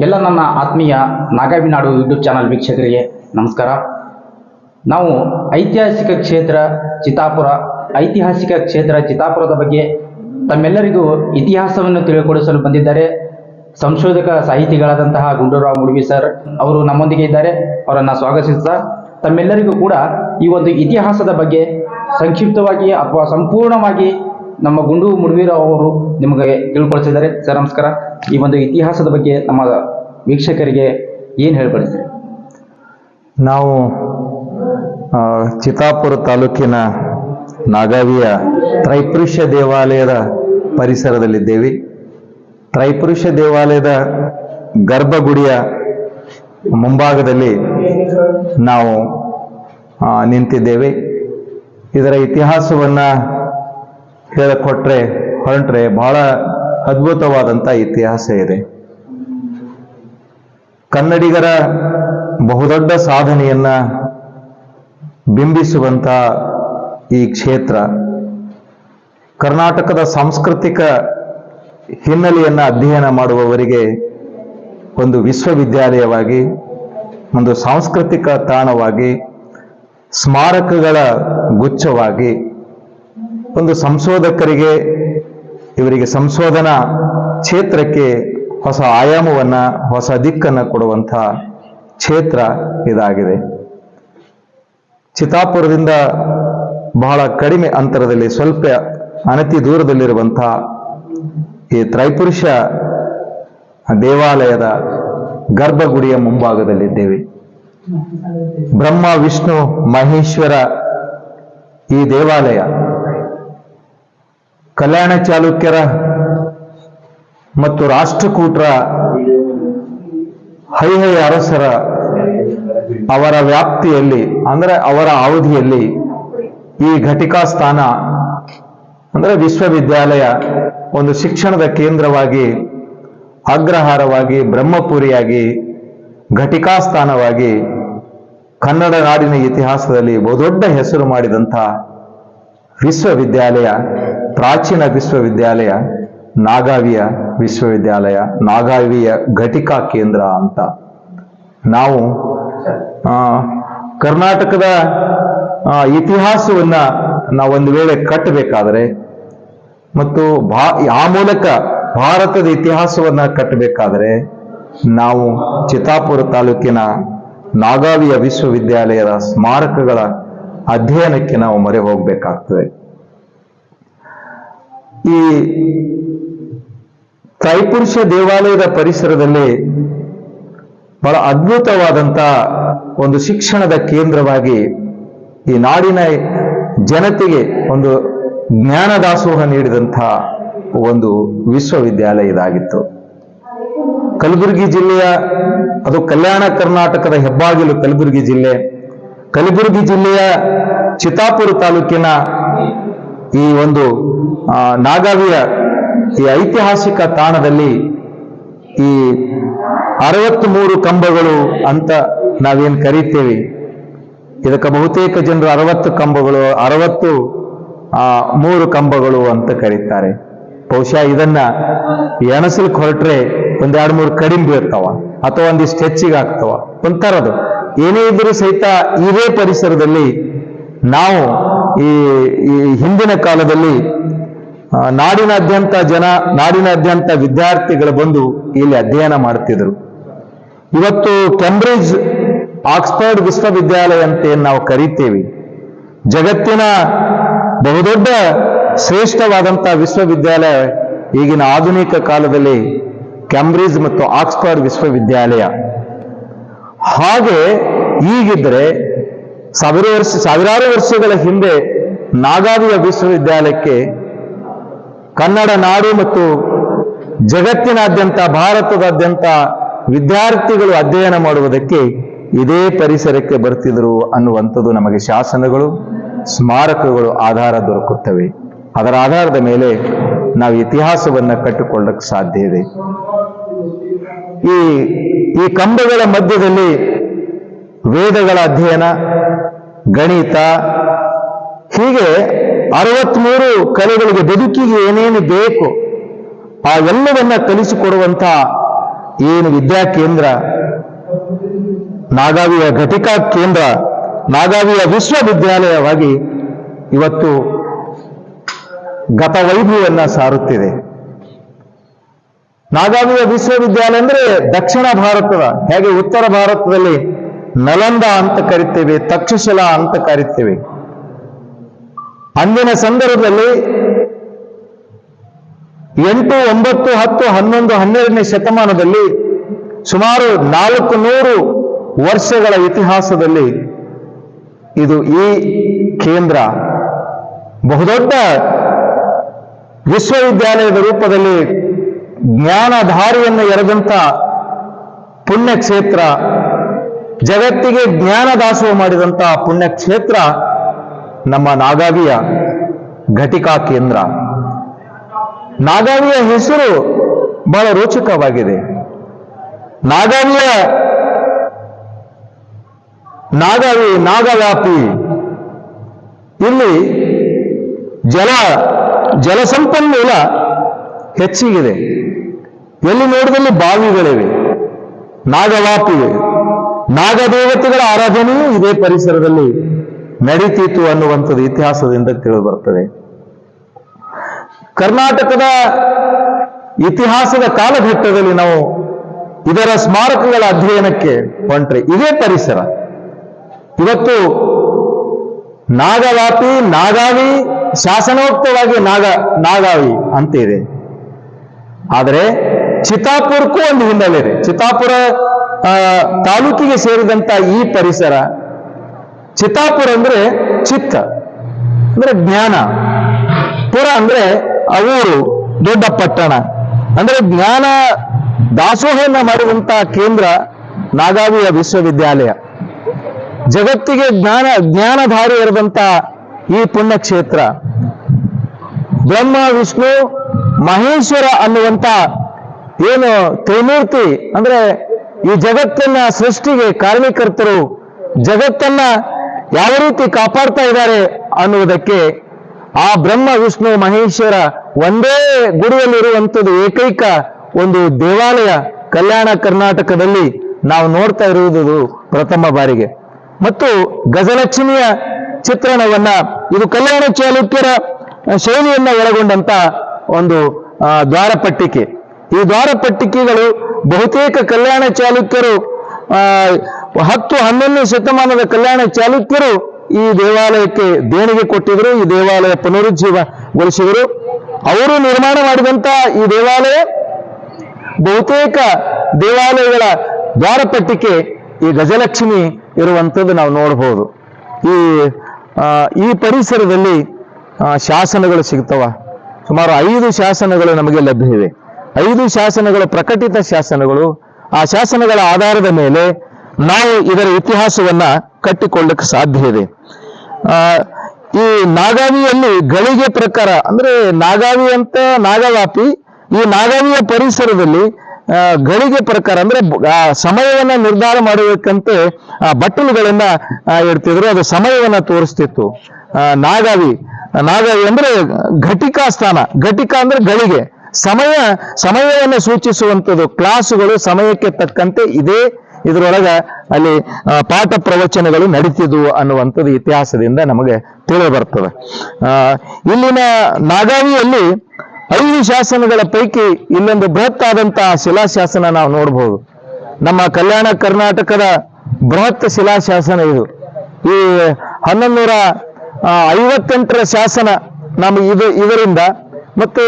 ಎಲ್ಲ ನನ್ನ ಆತ್ಮೀಯ ನಾಗಾವಿನಾಡು ಯೂಟ್ಯೂಬ್ ಚಾನಲ್ ವೀಕ್ಷಕರಿಗೆ ನಮಸ್ಕಾರ. ನಾವು ಐತಿಹಾಸಿಕ ಕ್ಷೇತ್ರ ಚಿತ್ತಾಪುರ, ಐತಿಹಾಸಿಕ ಕ್ಷೇತ್ರ ಚಿತ್ತಾಪುರದ ಬಗ್ಗೆ ತಮ್ಮೆಲ್ಲರಿಗೂ ಇತಿಹಾಸವನ್ನು ತಿಳಿಕೊಡಿಸಲು ಬಂದಿದ್ದಾರೆ. ಸಂಶೋಧಕ ಸಾಹಿತಿಗಳಾದಂತಹ ಗುಂಡೂರಾವ್ ಮುಡುಬಿ ಸರ್ ಅವರು ನಮ್ಮೊಂದಿಗೆ ಇದ್ದಾರೆ. ಅವರನ್ನು ಸ್ವಾಗತಿಸುತ್ತಾ ತಮ್ಮೆಲ್ಲರಿಗೂ ಕೂಡ ಈ ಒಂದು ಇತಿಹಾಸದ ಬಗ್ಗೆ ಸಂಕ್ಷಿಪ್ತವಾಗಿ ಅಥವಾ ಸಂಪೂರ್ಣವಾಗಿ ನಮ್ಮ ಗುಂಡು ಮುಡವೀರಾವ್ ಅವರು ನಿಮಗೆ ತಿಳ್ಕೊಳ್ತಿದ್ದಾರೆ ಸರ್, ನಮಸ್ಕಾರ. ಈ ಒಂದು ಇತಿಹಾಸದ ಬಗ್ಗೆ ನಮ್ಮ ವೀಕ್ಷಕರಿಗೆ ಏನು ಹೇಳ್ಕೊಳ್ತೀರಿ ನಾವು ಚಿತಾಪುರ ತಾಲೂಕಿನ ನಾಗಾವಿಯ ತ್ರೈಪುರುಷ ದೇವಾಲಯದ ಪರಿಸರದಲ್ಲಿದ್ದೇವೆ. ತ್ರೈಪುರುಷ ದೇವಾಲಯದ ಗರ್ಭಗುಡಿಯ ಮುಂಭಾಗದಲ್ಲಿ ನಾವು ನಿಂತಿದ್ದೇವೆ. ಇದರ ಇತಿಹಾಸವನ್ನು ಹೇಳಿಕೊಟ್ರೆ, ಹೊರಟ್ರೆ ಬಹಳ ಅದ್ಭುತವಾದಂಥ ಇತಿಹಾಸ ಇದೆ. ಕನ್ನಡಿಗರ ಬಹುದೊಡ್ಡ ಸಾಧನೆಯನ್ನ ಬಿಂಬಿಸುವಂತ ಈ ಕ್ಷೇತ್ರ, ಕರ್ನಾಟಕದ ಸಾಂಸ್ಕೃತಿಕ ಹಿನ್ನೆಲೆಯನ್ನ ಅಧ್ಯಯನ ಮಾಡುವವರಿಗೆ ಒಂದು ವಿಶ್ವವಿದ್ಯಾಲಯವಾಗಿ, ಒಂದು ಸಾಂಸ್ಕೃತಿಕ ತಾಣವಾಗಿ, ಸ್ಮಾರಕಗಳ ಗುಚ್ಛವಾಗಿ ಒಂದು ಸಂಶೋಧಕರಿಗೆ, ಇವರಿಗೆ ಸಂಶೋಧನಾ ಕ್ಷೇತ್ರಕ್ಕೆ ಹೊಸ ಆಯಾಮವನ್ನ, ಹೊಸ ದಿಕ್ಕನ್ನು ಕೊಡುವಂಥ ಕ್ಷೇತ್ರ ಇದಾಗಿದೆ. ಚಿತಾಪುರದಿಂದ ಬಹಳ ಕಡಿಮೆ ಅಂತರದಲ್ಲಿ, ಸ್ವಲ್ಪ ಅನತಿ ದೂರದಲ್ಲಿರುವಂಥ ಈ ತ್ರೈಪುರುಷ ದೇವಾಲಯದ ಗರ್ಭಗುಡಿಯ ಮುಂಭಾಗದಲ್ಲಿದ್ದೇವೆ. ಬ್ರಹ್ಮ, ವಿಷ್ಣು, ಮಹೇಶ್ವರ ಈ ದೇವಾಲಯ ಕಲ್ಯಾಣ ಚಾಲುಕ್ಯರ ಮತ್ತು ರಾಷ್ಟ್ರಕೂಟರ ಹೈಹೈ ಅರಸರ ಅವರ ವ್ಯಾಪ್ತಿಯಲ್ಲಿ, ಅಂದ್ರೆ ಅವರ ಅವಧಿಯಲ್ಲಿ ಈ ಘಟಿಕಾ ಸ್ಥಾನ, ಅಂದ್ರೆ ವಿಶ್ವವಿದ್ಯಾಲಯ ಒಂದು ಶಿಕ್ಷಣದ ಕೇಂದ್ರವಾಗಿ, ಅಗ್ರಹಾರವಾಗಿ, ಬ್ರಹ್ಮಪುರಿಯಾಗಿ, ಘಟಿಕಾ ಸ್ಥಾನವಾಗಿ ಕನ್ನಡ ನಾಡಿನ ಇತಿಹಾಸದಲ್ಲಿ ಬಹುದೊಡ್ಡ ಹೆಸರು ಮಾಡಿದಂಥ ವಿಶ್ವವಿದ್ಯಾಲಯ. ಪ್ರಾಚೀನ ವಿಶ್ವವಿದ್ಯಾಲಯ ನಾಗಾವಿಯ ವಿಶ್ವವಿದ್ಯಾಲಯ, ನಾಗಾವಿಯ ಘಟಿಕಾ ಕೇಂದ್ರ ಅಂತ. ನಾವು ಕರ್ನಾಟಕದ ಇತಿಹಾಸವನ್ನು ನಾವು ಒಂದು ವೇಳೆ ಕಟ್ಟಬೇಕಾದರೆ ಮತ್ತು ಭಾ, ಆ ಮೂಲಕ ಭಾರತದ ಇತಿಹಾಸವನ್ನ ಕಟ್ಟಬೇಕಾದರೆ ನಾವು ಚಿತ್ತಾಪುರ ತಾಲೂಕಿನ ನಾಗಾವಿಯ ವಿಶ್ವವಿದ್ಯಾಲಯದ ಸ್ಮಾರಕಗಳ ಅಧ್ಯಯನಕ್ಕೆ ನಾವು ಮೊರೆ ಹೋಗಬೇಕಾಗ್ತದೆ. ಈ ತ್ರೈಪುರುಷ ದೇವಾಲಯದ ಪರಿಸರದಲ್ಲಿ ಬಹಳ ಅದ್ಭುತವಾದಂಥ ಒಂದು ಶಿಕ್ಷಣದ ಕೇಂದ್ರವಾಗಿ ಈ ನಾಡಿನ ಜನತೆಗೆ ಒಂದು ಜ್ಞಾನ ದಾಸೋಹ ನೀಡಿದಂಥ ಒಂದು ವಿಶ್ವವಿದ್ಯಾಲಯ ಇದಾಗಿತ್ತು ಕಲಬುರಗಿ ಜಿಲ್ಲೆಯ, ಅದು ಕಲ್ಯಾಣ ಕರ್ನಾಟಕದ ಹೆಬ್ಬಾಗಿಲು ಕಲಬುರಗಿ ಜಿಲ್ಲೆ. ಕಲಬುರಗಿ ಜಿಲ್ಲೆಯ ಚಿತ್ತಾಪುರ ತಾಲೂಕಿನ ಈ ಒಂದು ನಾಗಾವಿಯ ಈ ಐತಿಹಾಸಿಕ ತಾಣದಲ್ಲಿ ಈ ಅರವತ್ತ್ಮೂರು ಕಂಬಗಳು ಅಂತ ನಾವೇನು ಕರೀತೇವೆ. ಇದಕ್ಕೆ ಬಹುತೇಕ ಜನರು ಅರವತ್ತು ಕಂಬಗಳು, ಅರವತ್ತು ಮೂರು ಕಂಬಗಳು ಅಂತ ಕರೀತಾರೆ. ಬಹುಶಃ ಇದನ್ನ ಎಣಸಲಿಕ್ಕೆ ಹೊರಟ್ರೆ ಒಂದೆರಡು ಮೂರು ಕಡಿಮೆ ಬೀಳ್ತಾವ ಅಥವಾ ಒಂದಿಷ್ಟು ಹೆಚ್ಚಿಗೆ ಆಗ್ತಾವ. ಒಂಥರದು ಏನೇ ಇದ್ರೂ ಸಹಿತ ಇದೇ ಪರಿಸರದಲ್ಲಿ ನಾವು ಈ ಹಿಂದಿನ ಕಾಲದಲ್ಲಿ ನಾಡಿನಾದ್ಯಂತ ಜನ, ನಾಡಿನಾದ್ಯಂತ ವಿದ್ಯಾರ್ಥಿಗಳು ಬಂದು ಇಲ್ಲಿ ಅಧ್ಯಯನ ಮಾಡುತ್ತಿದ್ದರು. ಇವತ್ತು ಕೆಂಬ್ರಿಡ್ಜ್ ಆಕ್ಸ್ಫರ್ಡ್ ವಿಶ್ವವಿದ್ಯಾಲಯ ಅಂತ ಏನು ನಾವು ಕರೀತೇವೆ, ಜಗತ್ತಿನ ಬಹುದೊಡ್ಡ ಶ್ರೇಷ್ಠವಾದಂಥ ವಿಶ್ವವಿದ್ಯಾಲಯ ಈಗಿನ ಆಧುನಿಕ ಕಾಲದಲ್ಲಿ ಕ್ಯಾಂಬ್ರಿಡ್ಜ್ ಮತ್ತು ಆಕ್ಸ್ಫರ್ಡ್ ವಿಶ್ವವಿದ್ಯಾಲಯ. ಹಾಗೆ ಈಗಿದ್ರೆ ಸಾವಿರ ವರ್ಷ, ಸಾವಿರಾರು ವರ್ಷಗಳ ಹಿಂದೆ ನಾಗಾವಿಯ ವಿಶ್ವವಿದ್ಯಾಲಯಕ್ಕೆ ಕನ್ನಡ ನಾಡು ಮತ್ತು ಜಗತ್ತಿನಾದ್ಯಂತ, ಭಾರತದಾದ್ಯಂತ ವಿದ್ಯಾರ್ಥಿಗಳು ಅಧ್ಯಯನ ಮಾಡುವುದಕ್ಕೆ ಇದೇ ಪರಿಸರಕ್ಕೆ ಬರ್ತಿದ್ರು ಅನ್ನುವಂಥದ್ದು ನಮಗೆ ಶಾಸನಗಳು, ಸ್ಮಾರಕಗಳು ಆಧಾರ ದೊರಕುತ್ತವೆ. ಅದರ ಆಧಾರದ ಮೇಲೆ ನಾವು ಇತಿಹಾಸವನ್ನು ಕಟ್ಟಿಕೊಳ್ಳಕ್ಕೆ ಸಾಧ್ಯ ಇದೆ. ಈ ಈ ಕಂಬಗಳ ಮಧ್ಯದಲ್ಲಿ ವೇದಗಳ ಅಧ್ಯಯನ, ಗಣಿತ, ಹೀಗೆ ಅರವತ್ಮೂರು ಕಲೆಗಳಿಗೆ ಬದುಕಿಗೆ ಏನೇನು ಬೇಕು, ಆ ಎಲ್ಲವನ್ನ ಕಲಿಸಿಕೊಡುವಂಥ ಏನು ವಿದ್ಯಾ ಕೇಂದ್ರ ನಾಗಾವಿಯ ಘಟಿಕಾ ಕೇಂದ್ರ, ನಾಗಾವಿಯ ವಿಶ್ವವಿದ್ಯಾಲಯವಾಗಿ ಇವತ್ತು ಗತವೈಭವನ್ನ ಸಾರುತ್ತಿದೆ. ನಾಗಾವಿಯ ವಿಶ್ವವಿದ್ಯಾಲಯ ಅಂದ್ರೆ ದಕ್ಷಿಣ ಭಾರತದ, ಹೇಗೆ ಉತ್ತರ ಭಾರತದಲ್ಲಿ ನಲಂದ ಅಂತ ಕರಿತೇವೆ, ತಕ್ಷಶಿಲ ಅಂತ ಕರಿತೇವೆ. ಅಂದಿನ ಸಂದರ್ಭದಲ್ಲಿ ಎಂಟು, ಒಂಬತ್ತು, ಹತ್ತು, ಹನ್ನೊಂದು, ಹನ್ನೆರಡನೇ ಶತಮಾನದಲ್ಲಿ ಸುಮಾರು ನಾಲ್ಕು ನೂರು ವರ್ಷಗಳ ಇತಿಹಾಸದಲ್ಲಿ ಇದು ಈ ಕೇಂದ್ರ, ಬಹುದೊಡ್ಡ ವಿಶ್ವವಿದ್ಯಾಲಯದ ರೂಪದಲ್ಲಿ ಜ್ಞಾನಧಾರಿಯನ್ನು ಎರೆದಂತ ಪುಣ್ಯಕ್ಷೇತ್ರ ಜಗತ್ತಿಗೆ ಜ್ಞಾನ ದಾಸೋಹ ಮಾಡಿದಂತಹ ಪುಣ್ಯಕ್ಷೇತ್ರ ನಮ್ಮ ನಾಗಾವಿಯ ಘಟಿಕಾ ಕೇಂದ್ರ. ನಾಗಾವಿಯ ಹೆಸರು ಬಹಳ ರೋಚಕವಾಗಿದೆ. ನಾಗಾವಿಯ ನಾಗಾವಿ ನಾಗವ್ಯಾಪಿ. ಇಲ್ಲಿ ಜಲ, ಜಲಸಂಪನ್ಮೂಲ ಹೆಚ್ಚಿಗಿದೆ. ಎಲ್ಲಿ ನೋಡಿದಲ್ಲಿ ಬಾವಿಗಳಿವೆ. ನಾಗವಾಪಿವೆ ನಾಗದೇವತೆಗಳ ಆರಾಧನೆಯೂ ಇದೇ ಪರಿಸರದಲ್ಲಿ ನಡೀತಿತ್ತು ಅನ್ನುವಂಥದ್ದು ಇತಿಹಾಸದಿಂದ ತಿಳಿದು ಬರ್ತದೆ ಕರ್ನಾಟಕದ ಇತಿಹಾಸದ ಕಾಲಘಟ್ಟದಲ್ಲಿ ನಾವು ಇದರ ಸ್ಮಾರಕಗಳ ಅಧ್ಯಯನಕ್ಕೆ ಹೊಂಟ್ರೆ ಇದೇ ಪರಿಸರ. ಇವತ್ತು ನಾಗವಾಪಿ ನಾಗಾವಿ, ಶಾಸನೋಕ್ತವಾಗಿ ನಾಗ, ನಾಗಾವಿ ಅಂತ ಇದೆ ಆದರೆ ಚಿತ್ತಾಪುರಕ್ಕೂ ಒಂದು ಹಿನ್ನೆಲೆ ಇದೆ. ಚಿತ್ತಾಪುರ ತಾಲೂಕಿಗೆ ಸೇರಿದಂತ ಈ ಪರಿಸರ ಚಿತ್ತಾಪುರ ಅಂದ್ರೆ ಚಿತ್ತ, ಅಂದ್ರೆ ಜ್ಞಾನ. ಪುರ ಅಂದ್ರೆ ಊರು ದೊಡ್ಡ ಪಟ್ಟಣ. ಅಂದ್ರೆ ಜ್ಞಾನ ದಾಸೋಹನ ಮಾಡಿದಂತ ಕೇಂದ್ರ ನಾಗಾವಿಯ ವಿಶ್ವವಿದ್ಯಾಲಯ. ಜಗತ್ತಿಗೆ ಜ್ಞಾನ, ಜ್ಞಾನಧಾರಿ ಇರದಂತ ಈ ಪುಣ್ಯಕ್ಷೇತ್ರ. ಬ್ರಹ್ಮ, ವಿಷ್ಣು, ಮಹೇಶ್ವರ ಅನ್ನುವಂತ ಏನು ತ್ರಿಮೂರ್ತಿ ಅಂದ್ರೆ ಈ ಜಗತ್ತನ್ನ ಸೃಷ್ಟಿಗೆ ಕಾರಣೀಕರ್ತರು ಜಗತ್ತನ್ನ ಯಾವ ರೀತಿ ಕಾಪಾಡ್ತಾ ಇದ್ದಾರೆ ಅನ್ನುವುದಕ್ಕೆ ಆ ಬ್ರಹ್ಮ, ವಿಷ್ಣು, ಮಹೇಶ್ವರ ಒಂದೇ ಗುಡಿಯಲ್ಲಿರುವಂಥದ್ದು ಏಕೈಕ ಒಂದು ದೇವಾಲಯ ಕಲ್ಯಾಣ ಕರ್ನಾಟಕದಲ್ಲಿ ನಾವು ನೋಡ್ತಾ ಇರುವುದು ಪ್ರಥಮ ಬಾರಿಗೆ. ಮತ್ತು ಗಜಲಕ್ಷ್ಮಿಯ ಚಿತ್ರಣವನ್ನ ಇದು ಕಲ್ಯಾಣ ಚಾಲುಕ್ಯರ ಶೈಲಿಯನ್ನ ಒಳಗೊಂಡಂತ ಒಂದು ದ್ವಾರಪಟ್ಟಿಕೆ. ಈ ದ್ವಾರಪಟ್ಟಿಕೆಗಳು ಬಹುತೇಕ ಕಲ್ಯಾಣ ಚಾಲುಕ್ಯರು ಹತ್ತು ಹನ್ನೊಂದನೇ ಶತಮಾನದ ಕಲ್ಯಾಣ ಚಾಲುಕ್ಯರು ಈ ದೇವಾಲಯಕ್ಕೆ ದೇಣಿಗೆ ಕೊಟ್ಟಿದ್ರು, ಈ ದೇವಾಲಯ ಪುನರುಜ್ಜೀವಗೊಳಿಸಿದರು. ಅವರು ನಿರ್ಮಾಣ ಮಾಡಿದಂತ ಈ ದೇವಾಲಯ ಬಹುತೇಕ ದೇವಾಲಯಗಳ ದ್ವಾರಪಟ್ಟಿಕೆ ಈ ಗಜಲಕ್ಷ್ಮಿ ಇರುವಂಥದ್ದು ನಾವು ನೋಡಬಹುದು ಈ ಈ ಪರಿಸರದಲ್ಲಿ ಶಾಸನಗಳು ಸಿಗ್ತವ. ಸುಮಾರು ಐದು ಶಾಸನಗಳು ನಮಗೆ ಲಭ್ಯವಿವೆ. ಐದು ಶಾಸನಗಳು ಪ್ರಕಟಿತ ಶಾಸನಗಳು ಆ ಶಾಸನಗಳ ಆಧಾರದ ಮೇಲೆ ನಾವು ಇದರ ಇತಿಹಾಸವನ್ನ ಕಟ್ಟಿಕೊಳ್ಳಕ್ಕೆ ಸಾಧ್ಯ ಇದೆ. ಆ, ಈ ನಾಗಾವಿಯಲ್ಲಿ ಗಳಿಗೆ ಪ್ರಕಾರ ಅಂದ್ರೆ ನಾಗಾವಿ ಅಂತ ನಾಗವಾಪಿ ಈ ನಾಗಾವಿಯ ಪರಿಸರದಲ್ಲಿ ಗಳಿಗೆ ಪ್ರಕಾರ ಅಂದ್ರೆ ಸಮಯವನ್ನ ನಿರ್ಧಾರ ಮಾಡಬೇಕಂತೆ ಆ ಬಟ್ಟಲುಗಳನ್ನ ಇಡ್ತಿದ್ರು ಅದು ಸಮಯವನ್ನ ತೋರಿಸ್ತಿತ್ತು. ನಾಗಾವಿ ನಾಗಾವಿ ಅಂದ್ರೆ ಘಟಿಕಾ ಸ್ಥಾನ ಘಟಿಕಾ ಅಂದ್ರೆ ಗಳಿಗೆ. ಸಮಯ, ಸಮಯವನ್ನು ಸೂಚಿಸುವಂಥದ್ದು, ಕ್ಲಾಸುಗಳು ಸಮಯಕ್ಕೆ ತಕ್ಕಂತೆ ಇದೇ ಇದರೊಳಗ ಅಲ್ಲಿ ಪಾಠ ಪ್ರವಚನಗಳು ನಡೀತಿದ್ವು ಅನ್ನುವಂಥದ್ದು ಇತಿಹಾಸದಿಂದ ನಮಗೆ ತಿಳಿದು ಬರ್ತದೆ ಇಲ್ಲಿನ ನಾಗಾವಿಯಲ್ಲಿ ಐದು ಶಾಸನಗಳ ಪೈಕಿ ಇಲ್ಲೊಂದು ಬೃಹತ್ ಆದಂತಹ ಶಿಲಾಶಾಸನ ನಾವು ನೋಡಬಹುದು ನಮ್ಮ ಕಲ್ಯಾಣ ಕರ್ನಾಟಕದ ಬೃಹತ್ ಶಿಲಾಶಾಸನ ಇದು. ಈ ಹನ್ನೊಂದು ನೂರ ಐವತ್ತೆಂಟರ ಶಾಸನ ನಮಗೆ ಇದು, ಇದರಿಂದ ಮತ್ತು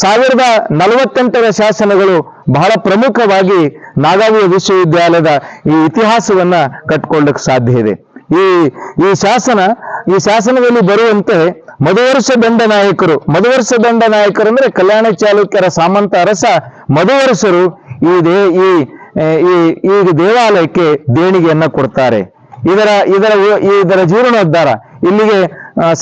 ಸಾವಿರದ ನಲವತ್ತೆಂಟರ ಶಾಸನಗಳು ಬಹಳ ಪ್ರಮುಖವಾಗಿ ನಾಗಾವಿ ವಿಶ್ವವಿದ್ಯಾಲಯದ ಈ ಇತಿಹಾಸವನ್ನ ಕಟ್ಕೊಳ್ಳಕ್ಕೆ ಸಾಧ್ಯ ಇದೆ. ಈ ಈ ಶಾಸನ, ಈ ಶಾಸನದಲ್ಲಿ ಬರುವಂತೆ ಮಧುವರ್ಷ ದಂಡ ನಾಯಕರು ಮಧುವರ್ಷ ದಂಡ ನಾಯಕರು ಅಂದ್ರೆ ಕಲ್ಯಾಣ ಚಾಲುಕ್ಯರ ಸಾಮಂತ ಅರಸ ಮಧುವರ್ಷರು ಈ ದೇ, ಈ ಈ ದೇವಾಲಯಕ್ಕೆ ದೇಣಿಗೆಯನ್ನ ಕೊಡ್ತಾರೆ. ಇದರ ಇದರ ಇದರ ಜೀರ್ಣೋದ್ಧಾರ. ಇಲ್ಲಿಗೆ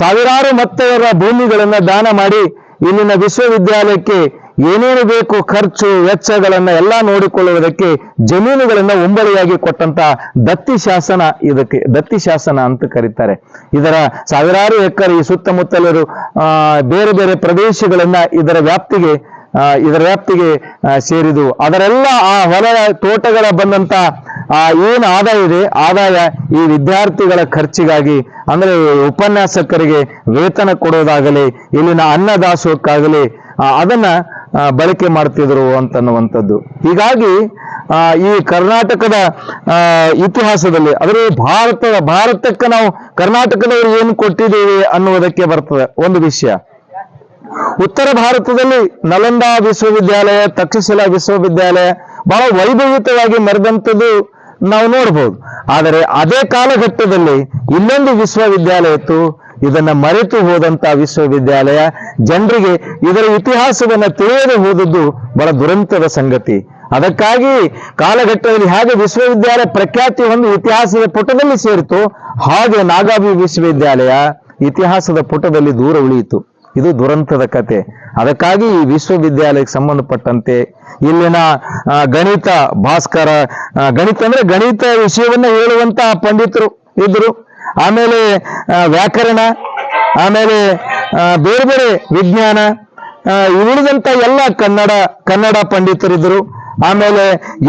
ಸಾವಿರಾರು ಮತ್ತವರ ಭೂಮಿಗಳನ್ನ ದಾನ ಮಾಡಿ ಇಲ್ಲಿನ ವಿಶ್ವವಿದ್ಯಾಲಯಕ್ಕೆ ಏನೇನು ಬೇಕು ಖರ್ಚು, ವೆಚ್ಚಗಳನ್ನ ಎಲ್ಲ ನೋಡಿಕೊಳ್ಳುವುದಕ್ಕೆ ಜಮೀನುಗಳನ್ನ ಉಂಬಳಿಯಾಗಿ ಕೊಟ್ಟಂತ ದತ್ತಿ ಶಾಸನ ಇದಕ್ಕೆ, ದತ್ತಿ ಶಾಸನ ಅಂತ ಕರೀತಾರೆ. ಇದರ ಸಾವಿರಾರು ಎಕರೆ ಈ ಸುತ್ತಮುತ್ತಲರು ಬೇರೆ ಬೇರೆ ಪ್ರದೇಶಗಳನ್ನ ಇದರ ವ್ಯಾಪ್ತಿಗೆ ಇದರ ವ್ಯಾಪ್ತಿಗೆ ಸೇರಿದು ಅದರೆಲ್ಲ ಆ ಹೊಲ ತೋಟಗಳ ಬಂದಂತ ಆ, ಏನು ಆದಾಯ ಇದೆ? ಆದಾಯ ಈ ವಿದ್ಯಾರ್ಥಿಗಳ ಖರ್ಚಿಗಾಗಿ, ಅಂದ್ರೆ ಉಪನ್ಯಾಸಕರಿಗೆ ವೇತನ ಕೊಡೋದಾಗಲಿ, ಇಲ್ಲಿನ ಅನ್ನದಾಸೋಹಕ್ಕಾಗಲಿ ಅದನ್ನ ಬಳಕೆ ಮಾಡ್ತಿದ್ರು ಅಂತನ್ನುವಂಥದ್ದು. ಹೀಗಾಗಿ ಈ ಕರ್ನಾಟಕದ ಇತಿಹಾಸದಲ್ಲಿ ಆದರೆ ಭಾರತದ, ಭಾರತಕ್ಕೆ ನಾವು ಕರ್ನಾಟಕದವರು ಏನು ಕೊಟ್ಟಿದ್ದೇವೆ ಅನ್ನುವುದಕ್ಕೆ ಬರ್ತದೆ, ಒಂದು ವಿಷಯ. ಉತ್ತರ ಭಾರತದಲ್ಲಿ ನಲಂದಾ ವಿಶ್ವವಿದ್ಯಾಲಯ, ತಕ್ಷಶಿಲಾ ವಿಶ್ವವಿದ್ಯಾಲಯ ಬಹಳ ವೈಭವಿತವಾಗಿ ಮೆರೆದಂಥದ್ದು ನಾವು ನೋಡಬಹುದು ಆದರೆ ಅದೇ ಕಾಲಘಟ್ಟದಲ್ಲಿ ಇನ್ನೊಂದು ವಿಶ್ವವಿದ್ಯಾಲಯ ಇತ್ತು. ಇದನ್ನ ಮರೆತು ಹೋದಂತ ವಿಶ್ವವಿದ್ಯಾಲಯ. ಜನರಿಗೆ ಇದರ ಇತಿಹಾಸವನ್ನು ತಿಳಿಯದೆ ಹೋದದ್ದು ಬಹಳ ದುರಂತದ ಸಂಗತಿ. ಅದಕ್ಕಾಗಿ ಕಾಲಘಟ್ಟದಲ್ಲಿ ಹೇಗೆ ವಿಶ್ವವಿದ್ಯಾಲಯ ಪ್ರಖ್ಯಾತಿ ಒಂದು ಇತಿಹಾಸದ ಪುಟದಲ್ಲಿ ಸೇರಿತು ಹಾಗೆ ನಾಗಾವಿ ವಿಶ್ವವಿದ್ಯಾಲಯ ಇತಿಹಾಸದ ಪುಟದಲ್ಲಿ ದೂರ ಉಳಿಯಿತು. ಇದು ದುರಂತದ ಕತೆ. ಅದಕ್ಕಾಗಿ ಈ ವಿಶ್ವವಿದ್ಯಾಲಯಕ್ಕೆ ಸಂಬಂಧಪಟ್ಟಂತೆ ಇಲ್ಲಿನ ಗಣಿತ ಭಾಸ್ಕರ ಗಣಿತ ಅಂದ್ರೆ ಗಣಿತ ವಿಷಯವನ್ನ ಹೇಳುವಂತ ಪಂಡಿತರು ಇದ್ರು. ಆಮೇಲೆ ವ್ಯಾಕರಣ, ಆಮೇಲೆ ಬೇರೆ ಬೇರೆ ವಿಜ್ಞಾನ ಉಳಿದಂತ ಎಲ್ಲ ಕನ್ನಡ ಕನ್ನಡ ಪಂಡಿತರಿದ್ರು. ಆಮೇಲೆ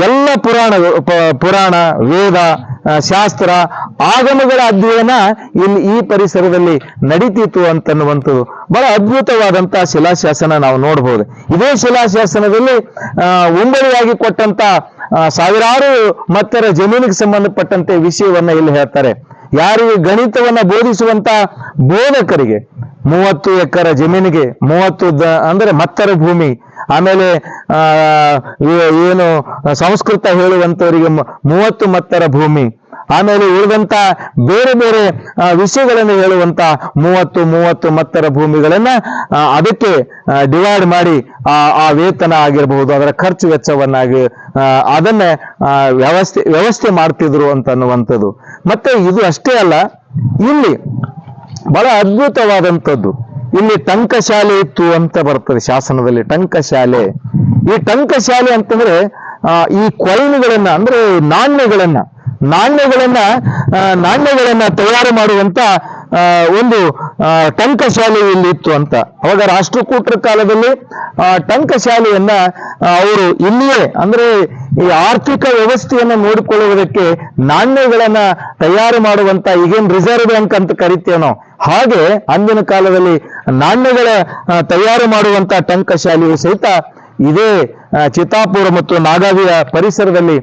ಎಲ್ಲ ಪುರಾಣ ಪುರಾಣ, ವೇದ ಶಾಸ್ತ್ರ, ಆಗಮಗಳ ಅಧ್ಯಯನ ಇಲ್ಲಿ ಈ ಪರಿಸರದಲ್ಲಿ ನಡೀತಿತ್ತು ಅಂತನ್ನುವಂಥದ್ದು ಬಹಳ ಅದ್ಭುತವಾದಂತಹ ಶಿಲಾಶಾಸನ ನಾವು ನೋಡಬಹುದು ಇದೇ ಶಿಲಾಶಾಸನದಲ್ಲಿ ಉಂಬಳಿಯಾಗಿ ಕೊಟ್ಟಂತ ಸಾವಿರಾರು ಮತ್ತರ ಜಮೀನಿಗೆ ಸಂಬಂಧಪಟ್ಟಂತೆ ವಿಷಯವನ್ನ ಇಲ್ಲಿ ಹೇಳ್ತಾರೆ. ಯಾರಿಗೆ ಗಣಿತವನ್ನ ಬೋಧಿಸುವಂತ ಬೋಧಕರಿಗೆ ಮೂವತ್ತು ಎಕರೆ ಜಮೀನಿಗೆ ಮೂವತ್ತು ಅಂದ್ರೆ ಮತ್ತರ ಭೂಮಿ, ಆಮೇಲೆ ಏನು ಸಂಸ್ಕೃತ ಹೇಳುವಂತವರಿಗೆ ಮೂವತ್ತು ಮತ್ತರ ಭೂಮಿ. ಆಮೇಲೆ ಉಳಿದಂತ ಬೇರೆ ಬೇರೆ ವಿಷಯಗಳನ್ನು ಹೇಳುವಂತ ಮೂವತ್ತು ಮೂವತ್ತು ಮತ್ತರ ಭೂಮಿಗಳನ್ನ ಅದಕ್ಕೆ ಡಿವೈಡ್ ಮಾಡಿ, ಆ ವೇತನ ಆಗಿರಬಹುದು, ಅದರ ಖರ್ಚು ವೆಚ್ಚವನ್ನಾಗಿ ಅದನ್ನ ವ್ಯವಸ್ಥೆ ವ್ಯವಸ್ಥೆ ಮಾಡ್ತಿದ್ರು ಅಂತ ಅನ್ನುವಂಥದ್ದು. ಮತ್ತೆ ಇದು ಅಷ್ಟೇ ಅಲ್ಲ, ಇಲ್ಲಿ ಬಹಳ ಅದ್ಭುತವಾದಂಥದ್ದು. ಇಲ್ಲಿ ಟಂಕಶಾಲೆ ಇತ್ತು ಅಂತ ಬರ್ತದೆ ಶಾಸನದಲ್ಲಿ ಟಂಕಶಾಲೆ ಈ ಟಂಕಶಾಲೆ ಅಂತಂದ್ರೆ ಆ, ಈ ಕೊಯ್ಲುಗಳನ್ನ ಅಂದ್ರೆ ನಾಣ್ಯಗಳನ್ನ ನಾಣ್ಯಗಳನ್ನ ನಾಣ್ಯಗಳನ್ನ ತಯಾರು ಮಾಡುವಂತ ಒಂದು ಟಂಕ ಟಂಕಶಾಲೆ ಇಲ್ಲಿ ಇತ್ತು ಅಂತ. ಅವಾಗ ರಾಷ್ಟ್ರಕೂಟರ ಕಾಲದಲ್ಲಿ ಆ, ಟಂಕಶಾಲೆಯನ್ನ ಆ, ಅವರು ಇಲ್ಲಿಯೇ ಅಂದ್ರೆ ಈ ಆರ್ಥಿಕ ವ್ಯವಸ್ಥೆಯನ್ನು ನೋಡಿಕೊಳ್ಳುವುದಕ್ಕೆ ನಾಣ್ಯಗಳನ್ನ ತಯಾರು ಮಾಡುವಂತ ಈಗೇನ್ ರಿಸರ್ವ್ ಬ್ಯಾಂಕ್ ಅಂತ ಕರಿತೇನೋ ಹಾಗೆ ಅಂದಿನ ಕಾಲದಲ್ಲಿ ನಾಣ್ಯಗಳ ತಯಾರು ಮಾಡುವಂತ ಟಂಕಶಾಲೆಯು ಸಹಿತ ಇದೇ ಚಿತ್ತಾಪುರ ಮತ್ತು ನಾಗಾವಿಯ ಪರಿಸರದಲ್ಲಿ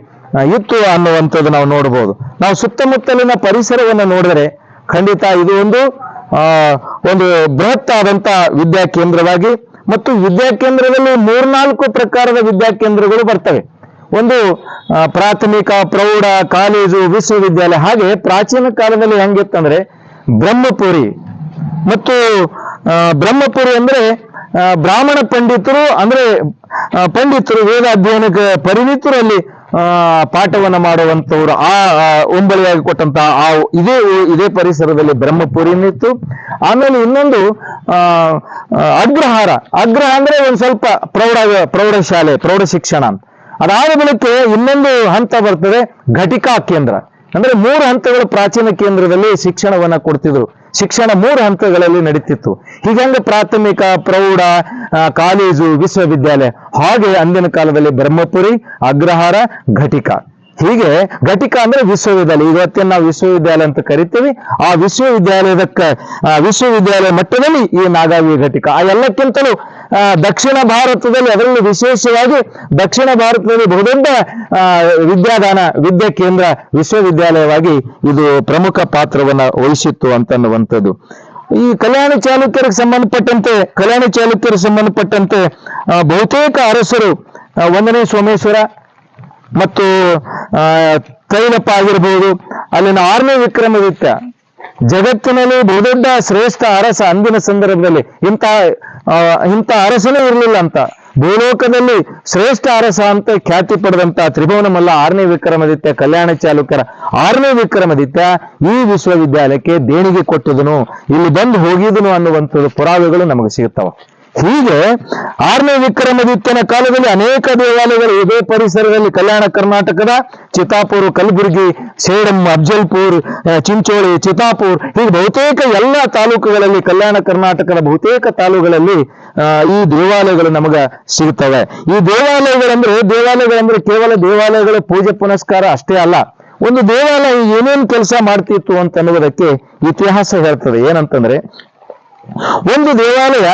ಇತ್ತು ಅನ್ನುವಂಥದ್ದು ನಾವು ನೋಡಬಹುದು. ನಾವು ಸುತ್ತಮುತ್ತಲಿನ ಪರಿಸರವನ್ನು ನೋಡಿದರೆ ಖಂಡಿತ ಇದು ಒಂದು ಒಂದು ಬೃಹತ್ ಆದಂತ ವಿದ್ಯಾ ಕೇಂದ್ರವಾಗಿ ಮತ್ತು ವಿದ್ಯಾ ಕೇಂದ್ರದಲ್ಲಿ ಮೂರ್ನಾಲ್ಕು ಪ್ರಕಾರದ ವಿದ್ಯಾ ಕೇಂದ್ರಗಳು ಬರ್ತವೆ. ಒಂದು ಪ್ರಾಥಮಿಕ, ಪ್ರೌಢ, ಕಾಲೇಜು, ವಿಶ್ವವಿದ್ಯಾಲಯ, ಹಾಗೆ ಪ್ರಾಚೀನ ಕಾಲದಲ್ಲಿ ಹೆಂಗಿತ್ತಂದ್ರೆ ಬ್ರಹ್ಮಪುರಿ ಮತ್ತು ಬ್ರಹ್ಮಪುರಿ ಅಂದ್ರೆ ಬ್ರಾಹ್ಮಣ ಪಂಡಿತರು ಅಂದ್ರೆ ಪಂಡಿತರು ವೇದ ಅಧ್ಯಯನಕ್ಕೆ ಪರಿಣಿತರು ಅಲ್ಲಿ ಪಾಠವನ್ನ ಮಾಡುವಂತವ್ರು ಆ ಉಂಬಳಿಯಾಗಿ ಒಂಬಳಿಯಾಗಿ ಕೊಟ್ಟಂತ ಆ, ಇದೇ ಇದೇ ಪರಿಸರದಲ್ಲಿ ಬ್ರಹ್ಮಪುರಿನಿತ್ತು ಆಮೇಲೆ ಇನ್ನೊಂದು ಅಗ್ರಹಾರ. ಅಗ್ರಹ ಅಂದ್ರೆ ಒಂದು ಸ್ವಲ್ಪ ಪ್ರೌಢ ಪ್ರೌಢಶಾಲೆ ಪ್ರೌಢ ಶಿಕ್ಷಣ ಅದಾದ ಬಳಿಕ ಇನ್ನೊಂದು ಹಂತ ಬರ್ತದೆ ಘಟಿಕಾ ಕೇಂದ್ರ. ಅಂದ್ರೆ ಮೂರು ಹಂತಗಳು ಪ್ರಾಚೀನ ಕೇಂದ್ರದಲ್ಲಿ ಶಿಕ್ಷಣವನ್ನ ಕೊಡ್ತಿದ್ರು. ಶಿಕ್ಷಣ ಮೂರು ಹಂತಗಳಲ್ಲಿ ನಡೀತಿತ್ತು. ಹೀಗಂಗೆ ಪ್ರಾಥಮಿಕ, ಪ್ರೌಢ ಕಾಲೇಜು, ವಿಶ್ವವಿದ್ಯಾಲಯ? ಹಾಗೆ ಅಂದಿನ ಕಾಲದಲ್ಲಿ ಬ್ರಹ್ಮಪುರಿ, ಅಗ್ರಹಾರ, ಘಟಿಕ. ಹೀಗೆ ಘಟಿಕ ಅಂದ್ರೆ ವಿಶ್ವವಿದ್ಯಾಲಯ. ಇವತ್ತಿನ ನಾವು ವಿಶ್ವವಿದ್ಯಾಲಯ ಅಂತ ಕರಿತೀವಿ. ಆ ವಿಶ್ವವಿದ್ಯಾಲಯದ ವಿಶ್ವವಿದ್ಯಾಲಯ ಮಟ್ಟದಲ್ಲಿ ಈ ನಾಗಾವಿ ಘಟಿಕ. ಆ ಎಲ್ಲಕ್ಕಿಂತಲೂ ದಕ್ಷಿಣ ಭಾರತದಲ್ಲಿ ಅದರಲ್ಲಿ ವಿಶೇಷವಾಗಿ ದಕ್ಷಿಣ ಭಾರತದಲ್ಲಿ ಬಹುದೊಡ್ಡ ವಿದ್ಯಾದಾನ, ವಿದ್ಯಾ ಕೇಂದ್ರ ವಿಶ್ವವಿದ್ಯಾಲಯವಾಗಿ ಇದು ಪ್ರಮುಖ ಪಾತ್ರವನ್ನ ವಹಿಸಿತ್ತು ಅಂತನ್ನುವಂಥದ್ದು. ಈ ಕಲ್ಯಾಣ ಚಾಲುಕ್ಯರಿಗೆ ಸಂಬಂಧಪಟ್ಟಂತೆ, ಕಲ್ಯಾಣ ಚಾಲುಕ್ಯರಿಗೆ ಸಂಬಂಧಪಟ್ಟಂತೆ ಬಹುತೇಕ ಅರಸರು ಒಂದನೇ ಸೋಮೇಶ್ವರ ಮತ್ತು ಆ, ತೈಲಪ್ಪ ಆಗಿರಬಹುದು ಅಲ್ಲಿನ ಆರನೇ ವಿಕ್ರಮಾದಿತ್ಯ ಜಗತ್ತಿನಲ್ಲಿ ಬಹುದೊಡ್ಡ ಶ್ರೇಷ್ಠ ಅರಸ ಅಂದಿನ ಸಂದರ್ಭದಲ್ಲಿ ಇಂಥ ಇಂಥ ಅರಸನೇ ಇರಲಿಲ್ಲ ಅಂತ. ಭೂಲೋಕದಲ್ಲಿ ಶ್ರೇಷ್ಠ ಅರಸ ಅಂತ ಖ್ಯಾತಿ ಪಡೆದಂತ ತ್ರಿಭುವನ ಮಲ್ಲ ಆರನೇ ವಿಕ್ರಮಾದಿತ್ಯ ಕಲ್ಯಾಣ ಚಾಲುಕ್ಯರ ಆರನೇ ವಿಕ್ರಮಾದಿತ್ಯ ಈ ವಿಶ್ವವಿದ್ಯಾಲಯಕ್ಕೆ ದೇಣಿಗೆ ಕೊಟ್ಟಿದನು. ಇಲ್ಲಿ ಬಂದು ಹೋಗಿದನು ಅನ್ನುವಂಥದ್ದು ಪುರಾವೆಗಳು ನಮಗೆ ಸಿಗುತ್ತವೆ. ಹೀಗೆ ಆರನೇ ವಿಕ್ರಮಾದಿತ್ಯನ ಕಾಲದಲ್ಲಿ ಅನೇಕ ದೇವಾಲಯಗಳು ಇದೇ ಪರಿಸರದಲ್ಲಿ ಕಲ್ಯಾಣ ಕರ್ನಾಟಕದ ಚಿತಾಪುರ್ ಕಲಬುರಗಿ, ಸೇಡಂ, ಅಫ್ಜಲ್ಪುರ್ ಚಿಂಚೋಳಿ ಚಿತಾಪುರ್ ಹೀಗೆ ಬಹುತೇಕ ಎಲ್ಲ ತಾಲೂಕುಗಳಲ್ಲಿ ಕಲ್ಯಾಣ ಕರ್ನಾಟಕದ ಬಹುತೇಕ ತಾಲೂಕುಗಳಲ್ಲಿ ಈ ದೇವಾಲಯಗಳು ನಮಗ ಸಿಗುತ್ತವೆ ಈ ದೇವಾಲಯಗಳಂದ್ರೆ ದೇವಾಲಯಗಳಂದ್ರೆ ಕೇವಲ ದೇವಾಲಯಗಳ ಪೂಜೆ ಪುನಸ್ಕಾರ ಅಷ್ಟೇ ಅಲ್ಲ. ಒಂದು ದೇವಾಲಯ ಏನೇನ್ ಕೆಲಸ ಮಾಡ್ತಿತ್ತು ಅಂತ ಅನ್ನುವುದಕ್ಕೆ ಇತಿಹಾಸ ಹೇಳ್ತದೆ. ಏನಂತಂದ್ರೆ, ಒಂದು ದೇವಾಲಯ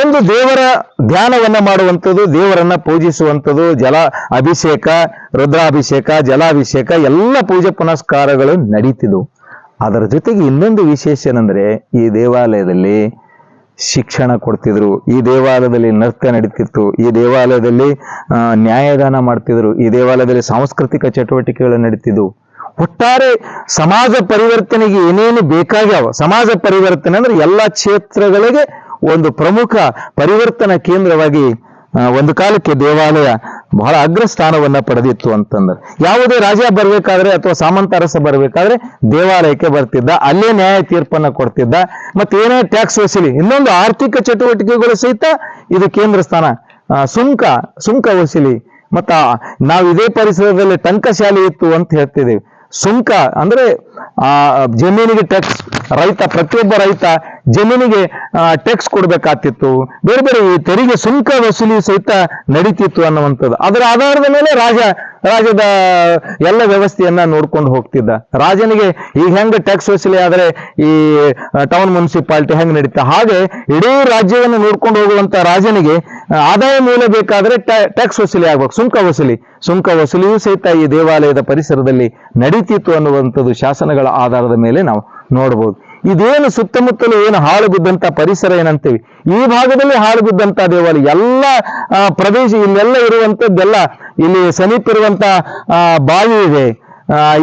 ಒಂದು ದೇವರ ಧ್ಯಾನವನ್ನ ಮಾಡುವಂಥದ್ದು, ದೇವರನ್ನ ಪೂಜಿಸುವಂಥದ್ದು, ಜಲ ಅಭಿಷೇಕ, ರುದ್ರಾಭಿಷೇಕ, ಜಲಾಭಿಷೇಕ, ಎಲ್ಲ ಪೂಜೆ ಪುನಸ್ಕಾರಗಳು ನಡೀತಿದ್ವು. ಅದರ ಜೊತೆಗೆ ಇನ್ನೊಂದು ವಿಶೇಷ ಏನಂದ್ರೆ, ಈ ದೇವಾಲಯದಲ್ಲಿ ಶಿಕ್ಷಣ ಕೊಡ್ತಿದ್ರು, ಈ ದೇವಾಲಯದಲ್ಲಿ ನೃತ್ಯ ನಡೀತಿತ್ತು, ಈ ದೇವಾಲಯದಲ್ಲಿ ನ್ಯಾಯದಾನ ಮಾಡ್ತಿದ್ರು, ಈ ದೇವಾಲಯದಲ್ಲಿ ಸಾಂಸ್ಕೃತಿಕ ಚಟುವಟಿಕೆಗಳು ನಡೀತಿದ್ವು. ಒಟ್ಟಾರೆ ಸಮಾಜ ಪರಿವರ್ತನೆಗೆ ಏನೇನು ಬೇಕಾಗ್ಯಾವ, ಸಮಾಜ ಪರಿವರ್ತನೆ ಅಂದ್ರೆ ಎಲ್ಲ ಕ್ಷೇತ್ರಗಳಿಗೆ ಒಂದು ಪ್ರಮುಖ ಪರಿವರ್ತನಾ ಕೇಂದ್ರವಾಗಿ ಒಂದು ಕಾಲಕ್ಕೆ ದೇವಾಲಯ ಬಹಳ ಅಗ್ರಸ್ಥಾನವನ್ನ ಪಡೆದಿತ್ತು ಅಂತಂದ್ರೆ. ಯಾವುದೇ ರಾಜ ಬರಬೇಕಾದ್ರೆ ಅಥವಾ ಸಾಮಂತ ಅರಸ ಬರ್ಬೇಕಾದ್ರೆ ದೇವಾಲಯಕ್ಕೆ ಬರ್ತಿದ್ದ, ಅಲ್ಲೇ ನ್ಯಾಯ ತೀರ್ಪನ್ನ ಕೊಡ್ತಿದ್ದ ಏನೇ ಟ್ಯಾಕ್ಸ್ ವಸೂಲಿ, ಇನ್ನೊಂದು ಆರ್ಥಿಕ ಚಟುವಟಿಕೆಗಳು ಸಹಿತ ಇದು ಕೇಂದ್ರ ಸ್ಥಾನ ಸುಂಕ ಸುಂಕ ವಸೂಲಿ. ಮತ್ತ ನಾವು ಇದೇ ಪರಿಸರದಲ್ಲಿ ಟಂಕಶಾಲೆ ಇತ್ತು ಅಂತ ಹೇಳ್ತಿದ್ದೀವಿ. ಸುಂಕ ಅಂದ್ರೆ ಜಮೀನಿಗೆ ಟ್ಯಾಕ್ಸ್ ರೈತ, ಪ್ರತಿಯೊಬ್ಬ ರೈತ ಜಮೀನಿಗೆ ಟ್ಯಾಕ್ಸ್ ಕೊಡ್ಬೇಕಾತಿತ್ತು ಬೇರೆ ಬೇರೆ ಈ ತೆರಿಗೆ ಸುಂಕ ವಸೂಲಿ ಸಹಿತ ನಡೀತಿತ್ತು ಅನ್ನುವಂಥದ್ದು. ಅದರ ಆಧಾರದ ಮೇಲೆ ರಾಜ ರಾಜದ ಎಲ್ಲ ವ್ಯವಸ್ಥೆಯನ್ನ ನೋಡ್ಕೊಂಡು ಹೋಗ್ತಿದ್ದ. ರಾಜನಿಗೆ ಈಗ ಹೆಂಗೆ ಟ್ಯಾಕ್ಸ್ ವಸೂಲಿ ಆದರೆ ಈ ಟೌನ್ ಮುನ್ಸಿಪಾಲ್ಟಿ ಹೆಂಗೆ ನಡೀತ? ಹಾಗೆ ಇಡೀ ರಾಜ್ಯವನ್ನು ನೋಡ್ಕೊಂಡು ಹೋಗುವಂತ ರಾಜನಿಗೆ ಆದಾಯ ಮೂಲ ಬೇಕಾದ್ರೆ ಟ್ಯಾಕ್ಸ್ ವಸೂಲಿ ಆಗ್ಬೇಕು ಸುಂಕ ವಸೂಲಿ. ಸುಂಕ ವಸೂಲಿಯೂ ಸಹಿತ ಈ ದೇವಾಲಯದ ಪರಿಸರದಲ್ಲಿ ನಡೀತಿತ್ತು ಅನ್ನುವಂಥದ್ದು ಶಾಸನಗಳ ಆಧಾರದ ಮೇಲೆ ನಾವು ನೋಡಬಹುದು ಇದೇನು ಸುತ್ತಮುತ್ತಲು ಏನು ಹಾಳು ಬಿದ್ದಂತ ಪರಿಸರ ಏನಂತೀವಿ? ಈ ಭಾಗದಲ್ಲಿ ಹಾಳು ದೇವಾಲಯ, ಎಲ್ಲ ಪ್ರದೇಶ, ಇಲ್ಲೆಲ್ಲ ಇರುವಂತದ್ದೆಲ್ಲ ಇಲ್ಲಿ ಸಮೀಪ ಇರುವಂತ ಬಾವಿ ಇದೆ.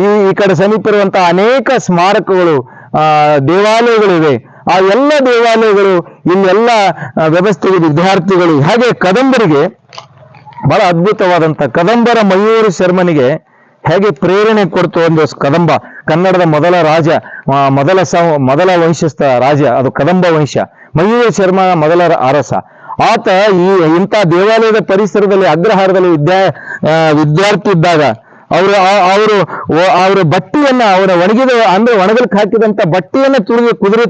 ಈ ಈ ಕಡೆ ಸಮೀಪ ಇರುವಂತ ಅನೇಕ ಸ್ಮಾರಕಗಳು ದೇವಾಲಯಗಳಿವೆ ಆ ಎಲ್ಲ ದೇವಾಲಯಗಳು, ಇಲ್ಲೆಲ್ಲ ವ್ಯವಸ್ಥೆಗೆ ವಿದ್ಯಾರ್ಥಿಗಳು, ಹಾಗೆ ಕದಂಬರಿಗೆ, ಬಹಳ ಅದ್ಭುತವಾದಂತ ಕದಂಬರ ಮಯೂರ ಶರ್ಮನಿಗೆ ಹೇಗೆ ಪ್ರೇರಣೆ ಕೊಡ್ತು ಒಂದು ಕದಂಬ. ಕನ್ನಡದ ಮೊದಲ ರಾಜ ಮೊದಲ ಸ ಮೊದಲ ವಂಶಸ್ಥ ರಾಜ, ಅದು ಕದಂಬ ವಂಶ, ಮಯೂರ ಶರ್ಮ ಮೊದಲ ಅರಸ. ಆತ ಈ ಇಂಥ ದೇವಾಲಯದ ಪರಿಸರದಲ್ಲಿ, ಅಗ್ರಹಾರದಲ್ಲಿ ವಿದ್ಯಾ ವಿದ್ಯಾರ್ಥಿ ಇದ್ದಾಗ, ಅವರು ಅವರು ಅವರ ಬಟ್ಟೆಯನ್ನ, ಅವರ ಒಣಗಿದ, ಅಂದ್ರೆ ಒಣಗಲಿಕ್ಕೆ ಹಾಕಿದಂತ ಬಟ್ಟೆಯನ್ನ ತುಳಿದು ಕುದುರೆ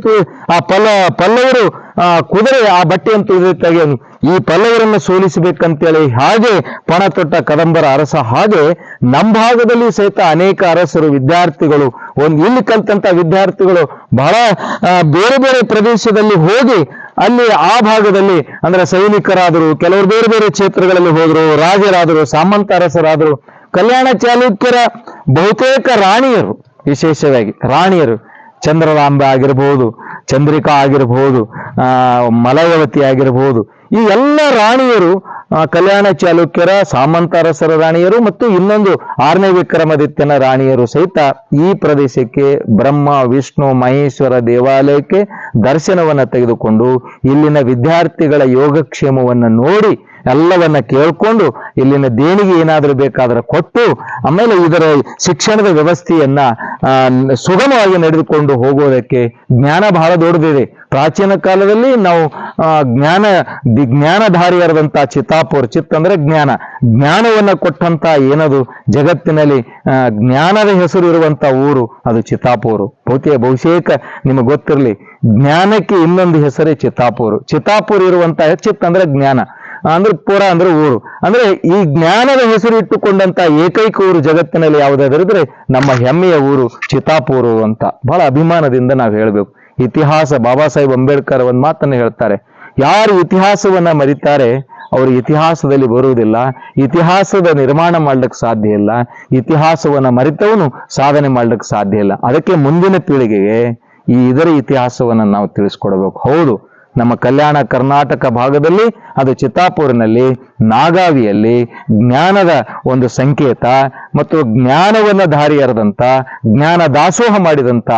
ಆ ಪಲ್ಲ, ಪಲ್ಲವರು ಆ ಕುದುರೆ ಆ ಬಟ್ಟೆಯನ್ನು ತುಳಿದು ಈ ಪಲ್ಲವರನ್ನು ಸೋಲಿಸಬೇಕಂತೇಳಿ ಹಾಗೆ ಪಣ ತೊಟ್ಟ ಕದಂಬರ ಅರಸ ಹಾಗೆ ನಮ್ಮ ಭಾಗದಲ್ಲಿ ಸಹಿತ ಅನೇಕ ಅರಸರು, ವಿದ್ಯಾರ್ಥಿಗಳು, ಒಂದು ಇಲ್ಲಿ ಕಲ್ತಂತ ವಿದ್ಯಾರ್ಥಿಗಳು ಬಹಳ ಬೇರೆ ಬೇರೆ ಪ್ರದೇಶದಲ್ಲಿ ಹೋಗಿ ಅಲ್ಲಿ ಆ ಭಾಗದಲ್ಲಿ ಅಂದ್ರೆ ಸೈನಿಕರಾದರು, ಕೆಲವರು ಬೇರೆ ಬೇರೆ ಕ್ಷೇತ್ರಗಳಲ್ಲಿ ಹೋದರು, ರಾಜರಾದರು, ಸಾಮಂತ ಅರಸರಾದರು, ಕಲ್ಯಾಣ ಚಾಲುಕ್ಯರ ಬಹುತೇಕ ರಾಣಿಯರು, ವಿಶೇಷವಾಗಿ ರಾಣಿಯರು ಚಂದ್ರಲಾಂಬೆ ಆಗಿರಬಹುದು ಚಂದ್ರಿಕಾ ಆಗಿರಬಹುದು ಮಲಯವತಿ ಆಗಿರಬಹುದು ಈ ಎಲ್ಲ ರಾಣಿಯರು ಕಲ್ಯಾಣ ಚಾಲುಕ್ಯರ ಸಾಮಂತಾರಸರ ರಾಣಿಯರು ಮತ್ತು ಇನ್ನೊಂದು ಆರನೇ ವಿಕ್ರಮಾದಿತ್ಯನ ರಾಣಿಯರು ಸಹಿತ ಈ ಪ್ರದೇಶಕ್ಕೆ ಬ್ರಹ್ಮ, ವಿಷ್ಣು, ಮಹೇಶ್ವರ ದೇವಾಲಯಕ್ಕೆ ದರ್ಶನವನ್ನು ತೆಗೆದುಕೊಂಡು ಇಲ್ಲಿನ ವಿದ್ಯಾರ್ಥಿಗಳ ಯೋಗಕ್ಷೇಮವನ್ನು ನೋಡಿ ಎಲ್ಲವನ್ನ ಕೇಳಿಕೊಂಡು ಇಲ್ಲಿನ ದೇಣಿಗೆ ಏನಾದರೂ ಬೇಕಾದ್ರೆ ಕೊಟ್ಟು ಆಮೇಲೆ ಇದರ ಶಿಕ್ಷಣದ ವ್ಯವಸ್ಥೆಯನ್ನ ಸುಗಮವಾಗಿ ನಡೆದುಕೊಂಡು ಹೋಗೋದಕ್ಕೆ ಜ್ಞಾನ ಬಹಳ ದೊಡ್ಡದಿದೆ. ಪ್ರಾಚೀನ ಕಾಲದಲ್ಲಿ ನಾವು ಜ್ಞಾನ ಜ್ಞಾನಧಾರಿಯಾದಂತ ಚಿತ್ತಾಪುರ್, ಚಿತ್ ಅಂದ್ರೆ ಜ್ಞಾನ. ಜ್ಞಾನವನ್ನ ಕೊಟ್ಟಂತ ಏನದು? ಜಗತ್ತಿನಲ್ಲಿ ಜ್ಞಾನದ ಹೆಸರು ಇರುವಂತ ಊರು ಅದು ಚಿತ್ತಾಪುರು. ಬಹುತೇ ಬಹುಶೇಕ ನಿಮಗೆ ಗೊತ್ತಿರಲಿ, ಜ್ಞಾನಕ್ಕೆ ಇನ್ನೊಂದು ಹೆಸರೇ ಚಿತ್ತಾಪುರು. ಚಿತ್ತಾಪುರ್ ಇರುವಂತಹ ಚಿತ್ ಅಂದ್ರೆ ಜ್ಞಾನ. ಅಂದ್ರೆ ಪುರ ಅಂದ್ರೆ ಊರು. ಅಂದ್ರೆ ಈ ಜ್ಞಾನದ ಹೆಸರು ಇಟ್ಟುಕೊಂಡಂತ ಏಕೈಕ ಊರು ಜಗತ್ತಿನಲ್ಲಿ ಯಾವುದಾದ್ರಿದ್ರೆ ನಮ್ಮ ಹೆಮ್ಮೆಯ ಊರು ಚಿತಾಪೂರು ಅಂತ. ಬಹಳ ಅಭಿಮಾನದಿಂದ ನಾವು ಹೇಳಬೇಕು. ಇತಿಹಾಸ, ಬಾಬಾ ಸಾಹೇಬ್ ಅಂಬೇಡ್ಕರ್ ಒಂದು ಮಾತನ್ನು ಹೇಳ್ತಾರೆ. ಯಾರು ಇತಿಹಾಸವನ್ನ ಮರಿತಾರೆ? ಅವರು ಇತಿಹಾಸದಲ್ಲಿ ಬರುವುದಿಲ್ಲ. ಇತಿಹಾಸದ ನಿರ್ಮಾಣ ಮಾಡ್ಲಿಕ್ಕೆ ಸಾಧ್ಯ ಇಲ್ಲ. ಇತಿಹಾಸವನ್ನ ಮರಿತವನು ಸಾಧನೆ ಮಾಡ್ಲಿಕ್ಕೆ ಸಾಧ್ಯ ಇಲ್ಲ. ಅದಕ್ಕೆ ಮುಂದಿನ ಪೀಳಿಗೆಗೆ ಈ ಇದರ ಇತಿಹಾಸವನ್ನ ನಾವು ತಿಳಿಸ್ಕೊಡ್ಬೇಕು. ಹೌದು. ನಮ್ಮ ಕಲ್ಯಾಣ ಕರ್ನಾಟಕ ಭಾಗದಲ್ಲಿ, ಅದು ಚಿತ್ತಾಪುರಿನಲ್ಲಿ, ನಾಗಾವಿಯಲ್ಲಿ ಜ್ಞಾನದ ಒಂದು ಸಂಕೇತ ಮತ್ತು ಜ್ಞಾನವನ್ನ ದಾರಿಯರದಂತ ಜ್ಞಾನ ದಾಸೋಹ ಮಾಡಿದಂತ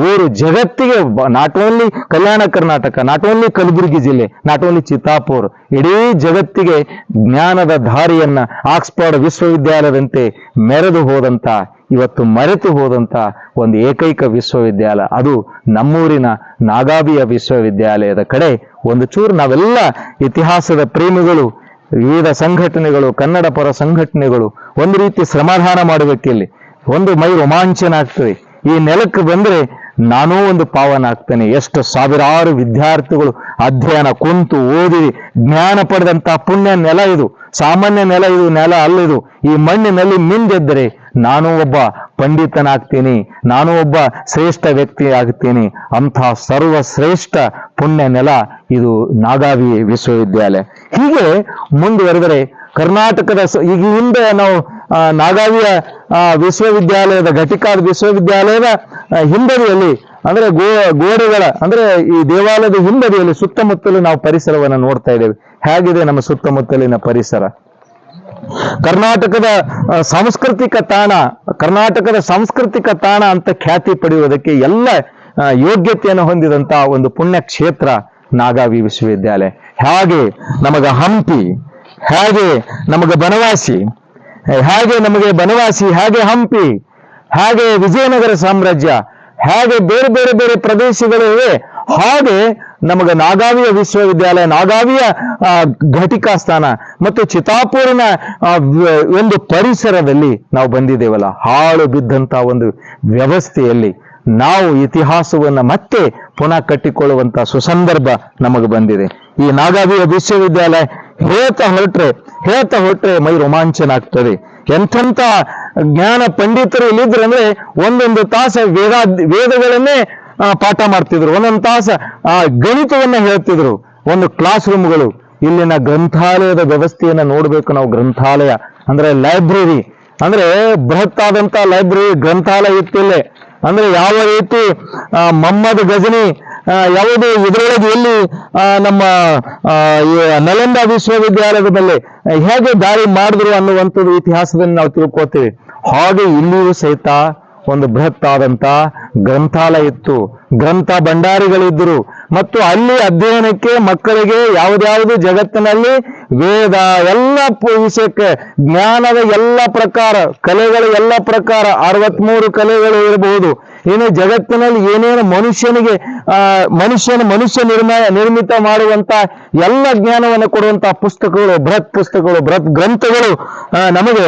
ಊರು ಜಗತ್ತಿಗೆ not only Kalyana Karnataka not only Kalaburagi ಜಿಲ್ಲೆ ನಾಟ್ ಓನ್ಲಿ ಚಿತ್ತಾಪುರ್, ಇಡೀ ಜಗತ್ತಿಗೆ ಜ್ಞಾನದ ದಾರಿಯನ್ನು ಆಕ್ಸ್ಫರ್ಡ್ ವಿಶ್ವವಿದ್ಯಾಲಯದಂತೆ ಮೆರೆದು ಹೋದಂತ ಇವತ್ತು ಮರೆತು ಹೋದಂಥ ಒಂದು ಏಕೈಕ ವಿಶ್ವವಿದ್ಯಾಲಯ ಅದು ನಮ್ಮೂರಿನ ನಾಗಾಬಿಯ ವಿಶ್ವವಿದ್ಯಾಲಯದ ಕಡೆ ಒಂದು ಚೂರು ನಾವೆಲ್ಲ ಇತಿಹಾಸದ ಪ್ರೇಮಿಗಳು, ವಿವಿಧ ಸಂಘಟನೆಗಳು, ಕನ್ನಡ ಪರ ಸಂಘಟನೆಗಳು ಒಂದು ರೀತಿ ಸಮಾಧಾನ ಮಾಡಬೇಕಿಲ್ಲಿ ಒಂದು ಮೈ ರೋಮಾಂಚನ ಆಗ್ತದೆ. ಈ ನೆಲಕ್ಕೆ ಬಂದ್ರೆ ನಾನೂ ಒಂದು ಪಾವನ ಆಗ್ತೇನೆ. ಎಷ್ಟು ಸಾವಿರಾರು ವಿದ್ಯಾರ್ಥಿಗಳು ಅಧ್ಯಯನ ಕುಂತು ಓದಿ ಜ್ಞಾನ ಪಡೆದಂತಹ ಪುಣ್ಯ ನೆಲ ಇದು. ಸಾಮಾನ್ಯ ನೆಲ ಇದು, ನೆಲ ಅಲ್ಲಿದು ಈ ಮಣ್ಣಿನಲ್ಲಿ ಮಿಂದೆದ್ದರೆ ನಾನು ಒಬ್ಬ ಪಂಡಿತನಾಗ್ತೀನಿ. ನಾನು ಒಬ್ಬ ಶ್ರೇಷ್ಠ ವ್ಯಕ್ತಿ ಆಗ್ತೀನಿ. ಅಂಥ ಸರ್ವಶ್ರೇಷ್ಠ ಪುಣ್ಯ ನೆಲ ಇದು ನಾಗಾವಿ ವಿಶ್ವವಿದ್ಯಾಲಯ. ಹೀಗೆ ಮುಂದುವರೆದರೆ ಕರ್ನಾಟಕದ ಈಗ ಹಿಂದೆ ನಾವು ನಾಗಾವಿಯ ವಿಶ್ವವಿದ್ಯಾಲಯದ, ಘಟಿಕಾದ ವಿಶ್ವವಿದ್ಯಾಲಯದ ಹಿಂಬದಿಯಲ್ಲಿ, ಅಂದ್ರೆ ಗೋ, ಗೋಡೆಗಳ, ಅಂದ್ರೆ ಈ ದೇವಾಲಯದ ಹಿಂಬದಿಯಲ್ಲಿ ಸುತ್ತಮುತ್ತಲು ನಾವು ಪರಿಸರವನ್ನು ನೋಡ್ತಾ ಇದ್ದೇವೆ. ಹೇಗಿದೆ ನಮ್ಮ ಸುತ್ತಮುತ್ತಲಿನ ಪರಿಸರ? ಕರ್ನಾಟಕದ ಸಾಂಸ್ಕೃತಿಕ ತಾಣ, ಕರ್ನಾಟಕದ ಸಾಂಸ್ಕೃತಿಕ ತಾಣ ಅಂತ ಖ್ಯಾತಿ ಪಡೆಯುವುದಕ್ಕೆ ಎಲ್ಲ ಯೋಗ್ಯತೆಯನ್ನು ಹೊಂದಿದಂತಹ ಒಂದು ಪುಣ್ಯ ಕ್ಷೇತ್ರ ನಾಗಾವಿ ವಿಶ್ವವಿದ್ಯಾಲಯ. ಹಾಗೆ? ನಮಗ ಹಂಪಿ, ಹಾಗೆ? ನಮಗ ಬನವಾಸಿ ಹಾಗೆ ನಮಗೆ ಬನವಾಸಿ, ಹಾಗೆ ಹಂಪಿ, ಹಾಗೆ ವಿಜಯನಗರ ಸಾಮ್ರಾಜ್ಯ, ಹಾಗೆ ಬೇರೆ ಬೇರೆ ಬೇರೆ ಪ್ರದೇಶಗಳು ಇವೆ. ಹಾಗೆ ನಮಗೆ ನಾಗಾವಿಯ ವಿಶ್ವವಿದ್ಯಾಲಯ, ನಾಗಾವಿಯ ಘಟಿಕಾ ಸ್ಥಾನ ಮತ್ತು ಚಿತಾಪೂರಿನ ಒಂದು ಪರಿಸರದಲ್ಲಿ ನಾವು ಬಂದಿದ್ದೇವಲ್ಲ. ಹಾಳು ಬಿದ್ದಂತ ಒಂದು ವ್ಯವಸ್ಥೆಯಲ್ಲಿ ನಾವು ಇತಿಹಾಸವನ್ನು ಮತ್ತೆ ಪುನಃ ಕಟ್ಟಿಕೊಳ್ಳುವಂತ ಸುಸಂದರ್ಭ ನಮಗೆ ಬಂದಿದೆ. ಈ ನಾಗಾವಿಯ ವಿಶ್ವವಿದ್ಯಾಲಯ ಹೇಳ್ತಾ ಹೊರಟ್ರೆ ಹೇಳ್ತಾ ಹೊಟ್ಟೆ ಮೈ ರೋಮಾಂಚನ ಆಗ್ತದೆ ಎಂಥೆಂಥ ಜ್ಞಾನ ಪಂಡಿತರು ಇಲ್ಲಿದ್ರು ಅಂದ್ರೆ ಒಂದೊಂದು ತಾಸ ವೇದ ವೇದಗಳನ್ನೇ ಪಾಠ ಮಾಡ್ತಿದ್ರು. ಒಂದೊಂದು ತಾಸ, ಆ, ಗಣಿತವನ್ನ ಹೇಳ್ತಿದ್ರು. ಒಂದು ಕ್ಲಾಸ್ ರೂಮ್ಗಳು ಇಲ್ಲಿನ ಗ್ರಂಥಾಲಯದ ವ್ಯವಸ್ಥೆಯನ್ನ ನೋಡ್ಬೇಕು ನಾವು, ಗ್ರಂಥಾಲಯ. ಅಂದ್ರೆ ಲೈಬ್ರರಿ ಅಂದ್ರೆ ಬೃಹತ್ ಆದಂತ ಲೈಬ್ರರಿ ಗ್ರಂಥಾಲಯ ಇತ್ತಿಲ್ಲೇ. ಅಂದ್ರೆ ಯಾವ ರೀತಿ ಮಮ್ಮದ್ ಗಜನಿ ಯಾವುದು ಇದರೊಳಗೆ ಎಲ್ಲಿ ನಮ್ಮ ನಲಂದ ವಿಶ್ವವಿದ್ಯಾಲಯದ ಮೇಲೆ ಹೇಗೆ ದಾಳಿ ಮಾಡಿದ್ರು ಅನ್ನುವಂಥದ್ದು ಇತಿಹಾಸದಲ್ಲಿ ನಾವು ತಿಳ್ಕೊತೀವಿ ಹಾಗೆ ಇಲ್ಲಿಯೂ ಸಹಿತ ಒಂದು ಬೃಹತ್ ಆದಂತ ಗ್ರಂಥಾಲಯ ಇತ್ತು. ಗ್ರಂಥ ಭಂಡಾರಿಗಳಿದ್ದರು. ಮತ್ತು ಅಲ್ಲಿ ಅಧ್ಯಯನಕ್ಕೆ ಮಕ್ಕಳಿಗೆ ಯಾವುದ್ಯಾವುದು ಜಗತ್ತಿನಲ್ಲಿ ವೇದ ಎಲ್ಲ ವಿಷಯಕ್ಕೆ ಜ್ಞಾನದ ಎಲ್ಲ ಪ್ರಕಾರ, ಕಲೆಗಳ ಎಲ್ಲ ಪ್ರಕಾರ ಅರವತ್ಮೂರು ಕಲೆಗಳು ಇರಬಹುದು. ಇನ್ನು ಜಗತ್ತಿನಲ್ಲಿ ಏನೇನು ಮನುಷ್ಯನಿಗೆ ಮನುಷ್ಯನ ಮನುಷ್ಯ ನಿರ್ಮಾಣ ನಿರ್ಮಿತ ಮಾಡುವಂತ ಎಲ್ಲ ಜ್ಞಾನವನ್ನು ಕೊಡುವಂತಹ ಪುಸ್ತಕಗಳು, ಬೃಹತ್ ಪುಸ್ತಕಗಳು, ಬೃಹತ್ ಗ್ರಂಥಗಳು ನಮಗೆ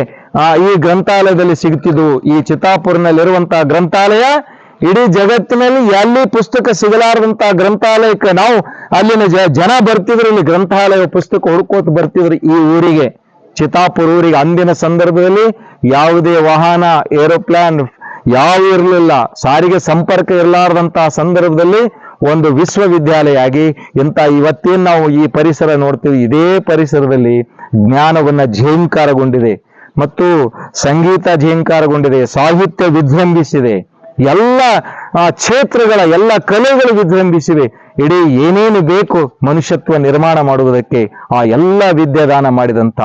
ಈ ಗ್ರಂಥಾಲಯದಲ್ಲಿ ಸಿಗುತ್ತಿದ್ದವು ಈ ಚಿತ್ತಾಪುರ್ನಲ್ಲಿರುವಂತಹ ಗ್ರಂಥಾಲಯ, ಇಡೀ ಜಗತ್ತಿನಲ್ಲಿ ಎಲ್ಲಿ ಪುಸ್ತಕ ಸಿಗಲಾರದಂತಹ ಗ್ರಂಥಾಲಯಕ್ಕೆ ನಾವು ಅಲ್ಲಿನ ಜನ ಬರ್ತಿದ್ರು, ಇಲ್ಲಿ ಗ್ರಂಥಾಲಯ ಪುಸ್ತಕ ಹುಡುಕೋತ ಬರ್ತಿದ್ರು ಈ ಊರಿಗೆ. ಚಿತ್ತಾಪುರ ಊರಿಗೆ. ಅಂದಿನ ಸಂದರ್ಭದಲ್ಲಿ ಯಾವುದೇ ವಾಹನ, ಏರೋಪ್ಲಾನ್ ಯಾವ ಇರಲಿಲ್ಲ. ಸಾರಿಗೆ ಸಂಪರ್ಕ ಇರಲಾರದಂತಹ ಸಂದರ್ಭದಲ್ಲಿ ಒಂದು ವಿಶ್ವವಿದ್ಯಾಲಯ ಆಗಿ ಇಂಥ ಇವತ್ತೇನು ನಾವು ಈ ಪರಿಸರ ನೋಡ್ತೀವಿ, ಇದೇ ಪರಿಸರದಲ್ಲಿ ಜ್ಞಾನವನ್ನ ಜೇಂಕಾರಗೊಂಡಿದೆ. ಮತ್ತು ಸಂಗೀತ ಜೇಂಕಾರಗೊಂಡಿದೆ, ಸಾಹಿತ್ಯ ವಿಜೃಂಭಿಸಿದೆ. ಎಲ್ಲ ಕ್ಷೇತ್ರಗಳ, ಎಲ್ಲ ಕಲೆಗಳು ವಿಜೃಂಭಿಸಿವೆ. ಇಡೀ ಏನೇನು ಬೇಕು ಮನುಷ್ಯತ್ವ ನಿರ್ಮಾಣ ಮಾಡುವುದಕ್ಕೆ ಆ ಎಲ್ಲ ವಿದ್ಯಾದಾನ ಮಾಡಿದಂತ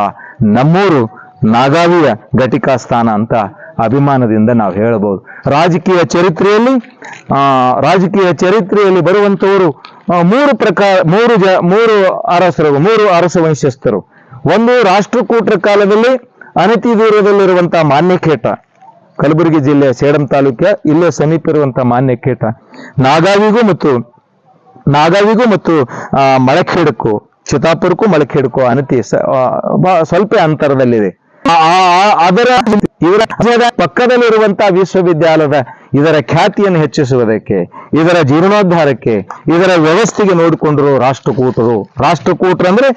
ನಮ್ಮೂರು ನಾಗಾವಿಯ ಘಟಿಕಾ ಸ್ಥಾನ ಅಂತ ಅಭಿಮಾನದಿಂದ ನಾವು ಹೇಳಬಹುದು. ರಾಜಕೀಯ ಚರಿತ್ರೆಯಲ್ಲಿ ರಾಜಕೀಯ ಚರಿತ್ರೆಯಲ್ಲಿ ಬರುವಂತವರು ಮೂರು ಪ್ರಕಾರ, ಮೂರು ಜ, ಮೂರು ಅರಸರು, ಮೂರು ಅರಸ ವಂಶಸ್ಥರು. ಒಂದು ರಾಷ್ಟ್ರಕೂಟರ ಕಾಲದಲ್ಲಿ, ಅನತಿ ದೂರದಲ್ಲಿರುವಂತಹ ಮಾನ್ಯಖೇಟ ಕಲಬುರಗಿ ಜಿಲ್ಲೆಯ ಸೇಡಂ ತಾಲೂಕಿನ, ಇಲ್ಲೇ ಸಮೀಪ ಇರುವಂತಹ ಮಾನ್ಯಖೇಟ ನಾಗಾವಿಗೂ ಮತ್ತು ನಾಗಾವಿಗೂ ಮತ್ತು ಮಳಖೇಡಕ್ಕೂ ಚಿತಾಪುರಕ್ಕೂ ಮಳಖೇಡಕ್ಕೂ ಅನತಿ ಸ್ವಲ್ಪ ಅಂತರದಲ್ಲಿದೆ. ಅದರ ಇವರ ಪಕ್ಕದಲ್ಲಿರುವಂತಹ ವಿಶ್ವವಿದ್ಯಾಲಯದ ಇದರ ಖ್ಯಾತಿಯನ್ನು ಹೆಚ್ಚಿಸುವುದಕ್ಕೆ, ಇದರ ಜೀರ್ಣೋದ್ಧಾರಕ್ಕೆ, ಇದರ ವ್ಯವಸ್ಥೆಗೆ ನೋಡಿಕೊಂಡರು ರಾಷ್ಟ್ರಕೂಟರು ರಾಷ್ಟ್ರಕೂಟರು ಅಂದ್ರೆ